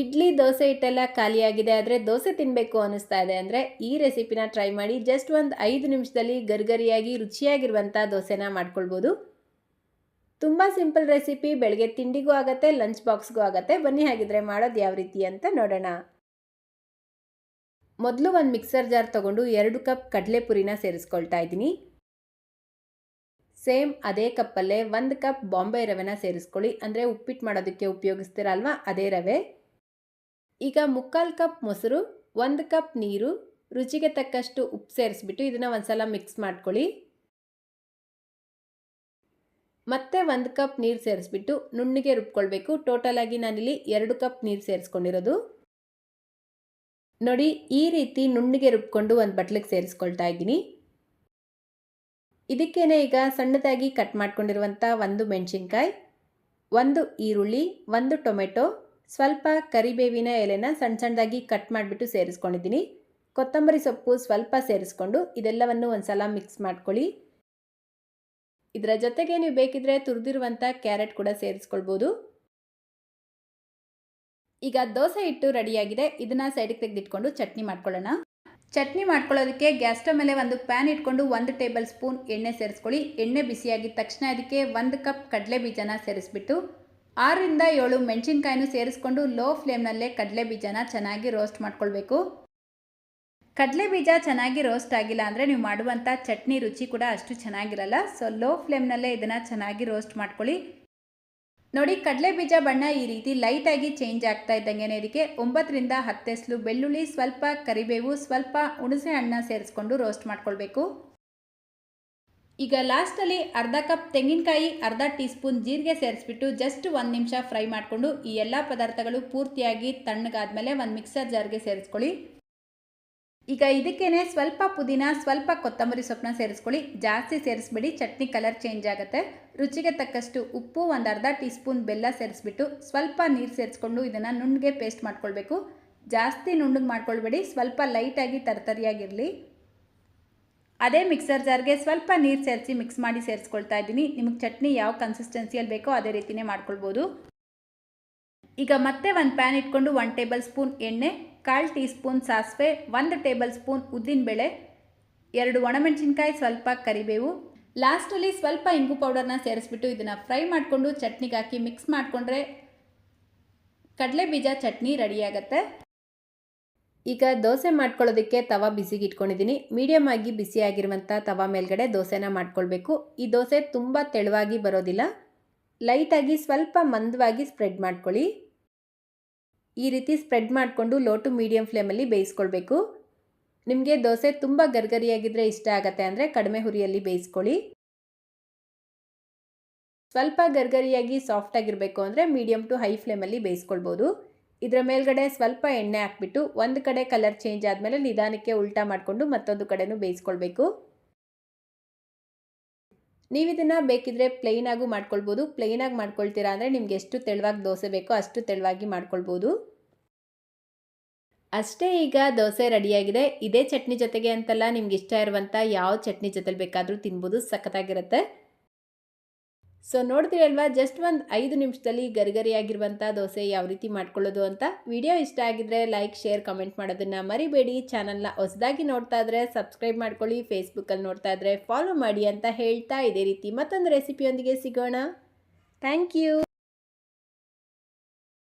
ಇಡ್ಲಿ ದೋಸೆ ಹಿಟ್ಟೆಲ್ಲ ಖಾಲಿಯಾಗಿದೆ, ಆದರೆ ದೋಸೆ ತಿನ್ನಬೇಕು ಅನ್ನಿಸ್ತಾ ಇದೆ. ಅಂದರೆ ಈ ರೆಸಿಪಿನ ಟ್ರೈ ಮಾಡಿ ಜಸ್ಟ್ ಒಂದು ಐದು ನಿಮಿಷದಲ್ಲಿ ಗರ್ಗರಿಯಾಗಿ ರುಚಿಯಾಗಿರುವಂಥ ದೋಸೆನ ಮಾಡ್ಕೊಳ್ಬೋದು. ತುಂಬ ಸಿಂಪಲ್ ರೆಸಿಪಿ ಬೆಳಗ್ಗೆ ತಿಂಡಿಗೂ ಆಗುತ್ತೆ ಲಂಚ್ ಬಾಕ್ಸ್ಗೂ ಆಗುತ್ತೆ. ಬನ್ನಿ ಹಾಗಿದ್ರೆ ಮಾಡೋದು ಯಾವ ರೀತಿ ಅಂತ ನೋಡೋಣ. ಮೊದಲು ಒಂದು ಮಿಕ್ಸರ್ ಜಾರ್ ತೊಗೊಂಡು ಎರಡು ಕಪ್ ಕಡಲೆಪುರಿನ ಸೇರಿಸ್ಕೊಳ್ತಾ ಇದ್ದೀನಿ. ಸೇಮ್ ಅದೇ ಕಪ್ಪಲ್ಲೇ ಒಂದು ಕಪ್ ಬಾಂಬೆ ರವೆನ ಸೇರಿಸ್ಕೊಳ್ಳಿ. ಅಂದರೆ ಉಪ್ಪಿಟ್ಟು ಮಾಡೋದಕ್ಕೆ ಉಪಯೋಗಿಸ್ತೀರಲ್ವಾ, ಅದೇ ರವೆ. ಈಗ ಮುಕ್ಕಾಲು ಕಪ್ ಮೊಸರು, ಒಂದು ಕಪ್ ನೀರು, ರುಚಿಗೆ ತಕ್ಕಷ್ಟು ಉಪ್ಪು ಸೇರಿಸ್ಬಿಟ್ಟು ಇದನ್ನು ಒಂದ್ಸಲ ಮಿಕ್ಸ್ ಮಾಡ್ಕೊಳ್ಳಿ. ಮತ್ತೆ ಒಂದು ಕಪ್ ನೀರು ಸೇರಿಸ್ಬಿಟ್ಟು ನುಣ್ಣಿಗೆ ರುಬ್ಕೊಳ್ಬೇಕು. ಟೋಟಲಾಗಿ ನಾನಿಲ್ಲಿ ಎರಡು ಕಪ್ ನೀರು ಸೇರಿಸ್ಕೊಂಡಿರೋದು. ನೋಡಿ, ಈ ರೀತಿ ನುಣ್ಣಿಗೆ ರುಬ್ಕೊಂಡು ಒಂದು ಬಟ್ಲಿಗೆ ಸೇರಿಸ್ಕೊಳ್ತಾ ಇದ್ದೀನಿ. ಇದಕ್ಕೇನೆ ಈಗ ಸಣ್ಣದಾಗಿ ಕಟ್ ಮಾಡ್ಕೊಂಡಿರುವಂಥ ಒಂದು ಮೆಣಸಿನ್ಕಾಯಿ, ಒಂದು ಈರುಳ್ಳಿ, ಒಂದು ಟೊಮೆಟೊ ಸ್ವಲ್ಪ ಕರಿಬೇವಿನ ಎಲೆನ ಸಣ್ಣ ಸಣ್ಣದಾಗಿ ಕಟ್ ಮಾಡಿಬಿಟ್ಟು ಸೇರಿಸ್ಕೊಂಡಿದ್ದೀನಿ. ಕೊತ್ತಂಬರಿ ಸೊಪ್ಪು ಸ್ವಲ್ಪ ಸೇರಿಸ್ಕೊಂಡು ಇದೆಲ್ಲವನ್ನು ಒಂದು ಸಲ ಮಿಕ್ಸ್ ಮಾಡ್ಕೊಳ್ಳಿ. ಇದರ ಜೊತೆಗೆ ನೀವು ಬೇಕಿದ್ರೆ ತುರಿದಿರುವಂಥ ಕ್ಯಾರೆಟ್ ಕೂಡ ಸೇರಿಸ್ಕೊಳ್ಬೋದು. ಈಗ ದೋಸೆ ಹಿಟ್ಟು ರೆಡಿಯಾಗಿದೆ. ಇದನ್ನು ಸೈಡಿಗೆ ತೆಗೆದಿಟ್ಕೊಂಡು ಚಟ್ನಿ ಮಾಡ್ಕೊಳ್ಳೋಣ. ಚಟ್ನಿ ಮಾಡ್ಕೊಳ್ಳೋದಕ್ಕೆ ಗ್ಯಾಸ್ ಸ್ಟವ್ ಮೇಲೆ ಒಂದು ಪ್ಯಾನ್ ಇಟ್ಕೊಂಡು ಒಂದು ಟೇಬಲ್ ಸ್ಪೂನ್ ಎಣ್ಣೆ ಸೇರಿಸ್ಕೊಳ್ಳಿ. ಎಣ್ಣೆ ಬಿಸಿಯಾಗಿದ ತಕ್ಷಣ ಅದಕ್ಕೆ ಒಂದು ಕಪ್ ಕಡಲೆ ಬೀಜನ ಸೇರಿಸ್ಬಿಟ್ಟು ಆರರಿಂದ ಏಳು ಮೆಣಸಿನ್ಕಾಯಿನೂ ಸೇರಿಸ್ಕೊಂಡು ಲೋ ಫ್ಲೇಮ್ನಲ್ಲೇ ಕಡಲೆ ಬೀಜನ ಚೆನ್ನಾಗಿ ರೋಸ್ಟ್ ಮಾಡ್ಕೊಳ್ಬೇಕು. ಕಡಲೆ ಬೀಜ ಚೆನ್ನಾಗಿ ರೋಸ್ಟ್ ಆಗಿಲ್ಲ ಅಂದರೆ ನೀವು ಮಾಡುವಂಥ ಚಟ್ನಿ ರುಚಿ ಕೂಡ ಅಷ್ಟು ಚೆನ್ನಾಗಿರಲ್ಲ. ಸೊ ಲೋ ಫ್ಲೇಮ್ನಲ್ಲೇ ಇದನ್ನು ಚೆನ್ನಾಗಿ ರೋಸ್ಟ್ ಮಾಡ್ಕೊಳ್ಳಿ. ನೋಡಿ, ಕಡಲೆ ಬೀಜ ಬಣ್ಣ ಈ ರೀತಿ ಲೈಟಾಗಿ ಚೇಂಜ್ ಆಗ್ತಾ ಇದ್ದಂಗೆ ಇದಕ್ಕೆ ಒಂಬತ್ತರಿಂದ ಹತ್ತೆಸ್ಲು ಬೆಳ್ಳುಳ್ಳಿ, ಸ್ವಲ್ಪ ಕರಿಬೇವು, ಸ್ವಲ್ಪ ಹುಣಸೆ ಹಣ್ಣ ಸೇರಿಸ್ಕೊಂಡು ರೋಸ್ಟ್ ಮಾಡ್ಕೊಳ್ಬೇಕು. ಈಗ ಲಾಸ್ಟಲ್ಲಿ ಅರ್ಧ ಕಪ್ ತೆಂಗಿನಕಾಯಿ, ಅರ್ಧ ಟೀ ಸ್ಪೂನ್ ಜೀರಿಗೆ ಸೇರಿಸ್ಬಿಟ್ಟು ಜಸ್ಟ್ ಒಂದು ನಿಮಿಷ ಫ್ರೈ ಮಾಡಿಕೊಂಡು ಈ ಎಲ್ಲ ಪದಾರ್ಥಗಳು ಪೂರ್ತಿಯಾಗಿ ತಣ್ಣಗಾದ್ಮೇಲೆ ಒಂದು ಮಿಕ್ಸರ್ ಜಾರ್ಗೆ ಸೇರಿಸ್ಕೊಳ್ಳಿ. ಈಗ ಇದಕ್ಕೇನೆ ಸ್ವಲ್ಪ ಪುದೀನ, ಸ್ವಲ್ಪ ಕೊತ್ತಂಬರಿ ಸೊಪ್ಪನ್ನ ಸೇರಿಸ್ಕೊಳ್ಳಿ. ಜಾಸ್ತಿ ಸೇರಿಸ್ಬೇಡಿ, ಚಟ್ನಿ ಕಲರ್ ಚೇಂಜ್ ಆಗುತ್ತೆ. ರುಚಿಗೆ ತಕ್ಕಷ್ಟು ಉಪ್ಪು, ಒಂದು ಅರ್ಧ ಟೀ ಸ್ಪೂನ್ ಬೆಲ್ಲ ಸೇರಿಸ್ಬಿಟ್ಟು ಸ್ವಲ್ಪ ನೀರು ಸೇರಿಸ್ಕೊಂಡು ಇದನ್ನು ನುಣ್ಣಗೆ ಪೇಸ್ಟ್ ಮಾಡ್ಕೊಳ್ಬೇಕು. ಜಾಸ್ತಿ ನುಣ್ಣಗೆ ಮಾಡ್ಕೊಳ್ಬೇಡಿ, ಸ್ವಲ್ಪ ಲೈಟಾಗಿ ತರ್ತರಿಯಾಗಿರಲಿ. ಅದೇ ಮಿಕ್ಸರ್ ಜಾರ್ಗೆ ಸ್ವಲ್ಪ ನೀರು ಸೇರಿಸಿ ಮಿಕ್ಸ್ ಮಾಡಿ ಸೇರಿಸ್ಕೊಳ್ತಾ ಇದ್ದೀನಿ. ನಿಮಗೆ ಚಟ್ನಿ ಯಾವ ಕನ್ಸಿಸ್ಟೆನ್ಸಿಯಲ್ಲಿ ಬೇಕೋ ಅದೇ ರೀತಿಯೇ ಮಾಡ್ಕೊಳ್ಬೋದು. ಈಗ ಮತ್ತೆ ಒಂದು ಪ್ಯಾನ್ ಇಟ್ಕೊಂಡು ಒನ್ ಟೇಬಲ್ ಸ್ಪೂನ್ ಎಣ್ಣೆ, ಕಾಲು ಟೀ ಸ್ಪೂನ್ ಸಾಸಿವೆ, ಒಂದು ಟೇಬಲ್ ಸ್ಪೂನ್ ಉದ್ದಿನಬೇಳೆ, ಎರಡು ಒಣಮೆಣಸಿನ್ಕಾಯಿ, ಸ್ವಲ್ಪ ಕರಿಬೇವು. ಲಾಸ್ಟಲ್ಲಿ ಸ್ವಲ್ಪ ಇಂಗು ಪೌಡರ್ನ ಸೇರಿಸ್ಬಿಟ್ಟು ಇದನ್ನು ಫ್ರೈ ಮಾಡಿಕೊಂಡು ಚಟ್ನಿಗೆ ಹಾಕಿ ಮಿಕ್ಸ್ ಮಾಡಿಕೊಂಡ್ರೆ ಕಡಲೆ ಬೀಜ ಚಟ್ನಿ ರೆಡಿಯಾಗತ್ತೆ ಈಗ ದೋಸೆ ಮಾಡ್ಕೊಳ್ಳೋದಕ್ಕೆ ತವಾ ಬಿಸಿಗೆ ಇಟ್ಕೊಂಡಿದ್ದೀನಿ. ಮೀಡಿಯಮ್ ಆಗಿ ಬಿಸಿಯಾಗಿರುವಂಥ ತವಾ ಮೇಲ್ಗಡೆ ದೋಸೆನ ಮಾಡ್ಕೊಳ್ಬೇಕು. ಈ ದೋಸೆ ತುಂಬ ತೆಳುವಾಗಿ ಬರೋದಿಲ್ಲ. ಲೈಟಾಗಿ ಸ್ವಲ್ಪ ಮಂದವಾಗಿ ಸ್ಪ್ರೆಡ್ ಮಾಡ್ಕೊಳ್ಳಿ. ಈ ರೀತಿ ಸ್ಪ್ರೆಡ್ ಮಾಡಿಕೊಂಡು ಲೋ ಟು ಮೀಡಿಯಮ್ ಫ್ಲೇಮಲ್ಲಿ ಬೇಯಿಸ್ಕೊಳ್ಬೇಕು. ನಿಮಗೆ ದೋಸೆ ತುಂಬ ಗರ್ಗರಿಯಾಗಿದ್ದರೆ ಇಷ್ಟ ಆಗತ್ತೆ ಅಂದರೆ ಕಡಿಮೆ ಹುರಿಯಲ್ಲಿ ಬೇಯಿಸ್ಕೊಳ್ಳಿ. ಸ್ವಲ್ಪ ಗರ್ಗರಿಯಾಗಿ ಸಾಫ್ಟಾಗಿರಬೇಕು ಅಂದರೆ ಮೀಡಿಯಮ್ ಟು ಹೈ ಫ್ಲೇಮಲ್ಲಿ ಬೇಯಿಸ್ಕೊಳ್ಬೋದು. ಇದರ ಮೇಲ್ಗಡೆ ಸ್ವಲ್ಪ ಎಣ್ಣೆ ಹಾಕ್ಬಿಟ್ಟು ಒಂದು ಕಡೆ ಕಲರ್ ಚೇಂಜ್ ಆದಮೇಲೆ ನಿಧಾನಕ್ಕೆ ಉಲ್ಟಾ ಮಾಡಿಕೊಂಡು ಮತ್ತೊಂದು ಕಡೆನೂ ಬೇಯಿಸ್ಕೊಳ್ಬೇಕು. ನೀವು ಇದನ್ನು ಬೇಕಿದ್ರೆ ಪ್ಲೈನಾಗೂ ಮಾಡ್ಕೊಳ್ಬೋದು. ಪ್ಲೈನಾಗಿ ಮಾಡ್ಕೊಳ್ತೀರಾ ಅಂದರೆ ನಿಮ್ಗೆ ಎಷ್ಟು ತೆಳುವಾಗಿ ದೋಸೆ ಬೇಕೋ ಅಷ್ಟು ತೆಳುವಾಗಿ ಮಾಡ್ಕೊಳ್ಬೋದು. ಅಷ್ಟೇ ಈಗ ದೋಸೆ ರೆಡಿಯಾಗಿದೆ. ಇದೇ ಚಟ್ನಿ ಜೊತೆಗೆ ಅಂತಲ್ಲ ನಿಮ್ಗೆ ಇಷ್ಟ ಇರುವಂಥ ಯಾವ ಚಟ್ನಿ ಜೊತೆಲಿ ಬೇಕಾದರೂ ತಿನ್ಬೋದು. ಸಖತ್ತಾಗಿರುತ್ತೆ. ಸೊ ನೋಡ್ತೀರಲ್ವಾ ಜಸ್ಟ್ ಒಂದು ಐದು ನಿಮಿಷದಲ್ಲಿ ಗರಿಗರಿಯಾಗಿರುವಂಥ ದೋಸೆ ಯಾವ ರೀತಿ ಮಾಡ್ಕೊಳ್ಳೋದು ಅಂತ ವಿಡಿಯೋ ಇಷ್ಟ ಆಗಿದ್ರೆ ಲೈಕ್ ಶೇರ್ ಕಮೆಂಟ್ ಮಾಡೋದನ್ನು ಮರಿಬೇಡಿ. ಚಾನಲ್ನ ಹೊಸದಾಗಿ ನೋಡ್ತಾ ಇದ್ರೆ ಸಬ್ಸ್ಕ್ರೈಬ್ ಮಾಡ್ಕೊಳ್ಳಿ ಫೇಸ್ಬುಕ್ಕಲ್ಲಿ ನೋಡ್ತಾ ಇದ್ರೆ ಫಾಲೋ ಮಾಡಿ ಅಂತ ಹೇಳ್ತಾ ಇದೇ ರೀತಿ ಮತ್ತೊಂದು ರೆಸಿಪಿಯೊಂದಿಗೆ ಸಿಗೋಣ. Thank you